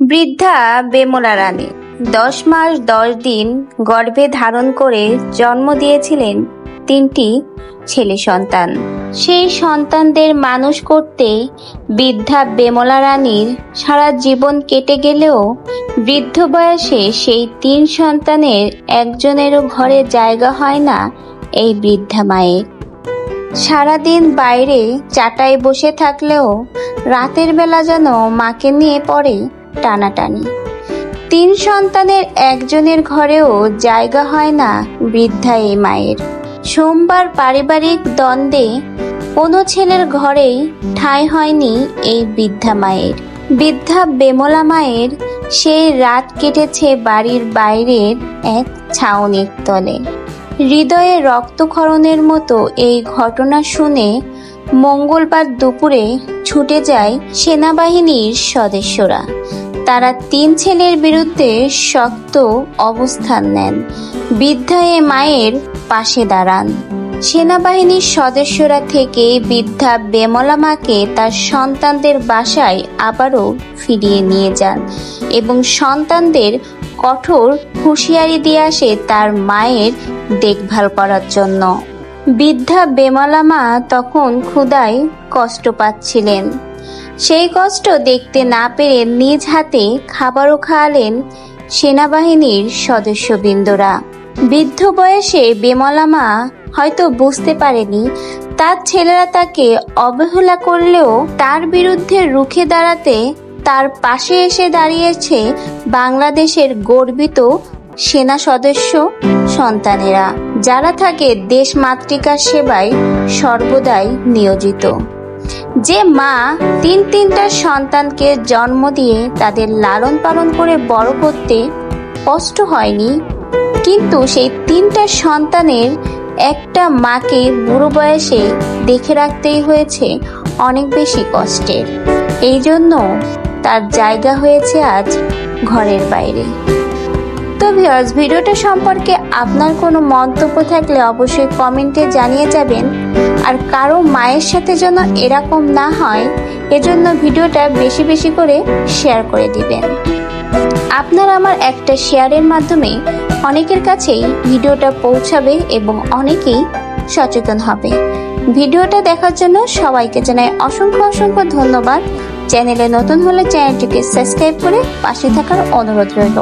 বৃদ্ধা বেমলা রানী, দশ মাস দশ দিন গর্ভে ধারণ করে জন্ম দিয়েছিলেন তিনটি ছেলে সন্তান। সেই সন্তানদের মানুষ করতে বৃদ্ধা বেমলা রানীর সারা জীবন কেটে গেলেও বৃদ্ধ বয়সে সেই তিন সন্তানের একজনেরও ঘরে জায়গা হয় না এই বৃদ্ধা মায়ের। সারাদিন বাইরে চাটায় বসে থাকলেও রাতের বেলা যেন মাকে নিয়ে পড়ে টানাটানি। তিন সন্তানের একজনের ঘরেও জায়গা হয় না বৃদ্ধা এই মায়ের। সোমবার পারিবারিক দ্বন্দ্বে কোনো ছেলের ঘরেই ঠাঁই হয়নি এই বৃদ্ধা মায়ের। বৃদ্ধা বেমলা মায়ের সেই রাত কেটেছে বাড়ির বাইরের এক ছাউনির তলে। হৃদয়ে রক্তক্ষরণের মতো এই ঘটনা শুনে মঙ্গলবার দুপুরে ছুটে যায় সেনাবাহিনীর সদস্যরা। তারা তিন ছেলের বিরুদ্ধে শক্ত অবস্থান নেন। বৃদ্ধা এ মায়ের পাশে দাঁড়ান। সেনাবাহিনীর সদস্যরা থেকে বৃদ্ধা বেমলা মাকে তার সন্তানদের বাসায় আবারও ফিরিয়ে নিয়ে যান এবং সন্তানদের কঠোর হুঁশিয়ারি দিয়ে আসে তার মায়ের দেখভাল করার জন্য। বৃদ্ধা বেমলা মা তখন ক্ষুদায় কষ্ট পাচ্ছিলেন। সেই কষ্ট দেখতে না পেরে নিজ হাতে খাবারও খাওয়ালেন সেনাবাহিনীর সদস্যবৃন্দরা। বৃদ্ধ বয়সে বেমলা মা হয়তো বুঝতে পারেনি, তার ছেলেরা তাকে অবহেলা করলেও তার বিরুদ্ধে রুখে দাঁড়াতে তার পাশে এসে দাঁড়িয়েছে বাংলাদেশের গর্বিত সেনা সদস্য সন্তানেরা, যারা থাকে দেশ মাতৃকার সেবায় সর্বদাই নিয়োজিত। যে মা তিন তিনটা সন্তানকে জন্ম দিয়ে তাদের লালন পালন করে বড় করতে কষ্ট হয়নি, কিন্তু সেই তিনটা সন্তানের একটা মাকে বুড়ো বয়সে দেখে রাখতেই হয়েছে অনেক বেশি কষ্টের। এই জন্য তার জায়গা হয়েছে আজ ঘরের বাইরে। তো ভিউয়ার্স, ভিডিওটা সম্পর্কে আপনার কোনো মন্তব্য থাকলে অবশ্যই কমেন্টে জানিয়ে যাবেন। আর কারও মায়ের সাথে যেন এরকম না হয়, এজন্য ভিডিওটা বেশি বেশি করে শেয়ার করে দিবেন। আপনার আমার একটা শেয়ারের মাধ্যমে অনেকের কাছেই ভিডিওটা পৌঁছাবে এবং অনেকেই সচেতন হবে। ভিডিওটা দেখার জন্য সবাইকে জানাই অসংখ্য অসংখ্য ধন্যবাদ। চ্যানেলে নতুন হলে চ্যানেলটিকে সাবস্ক্রাইব করে পাশে থাকার অনুরোধ রইল।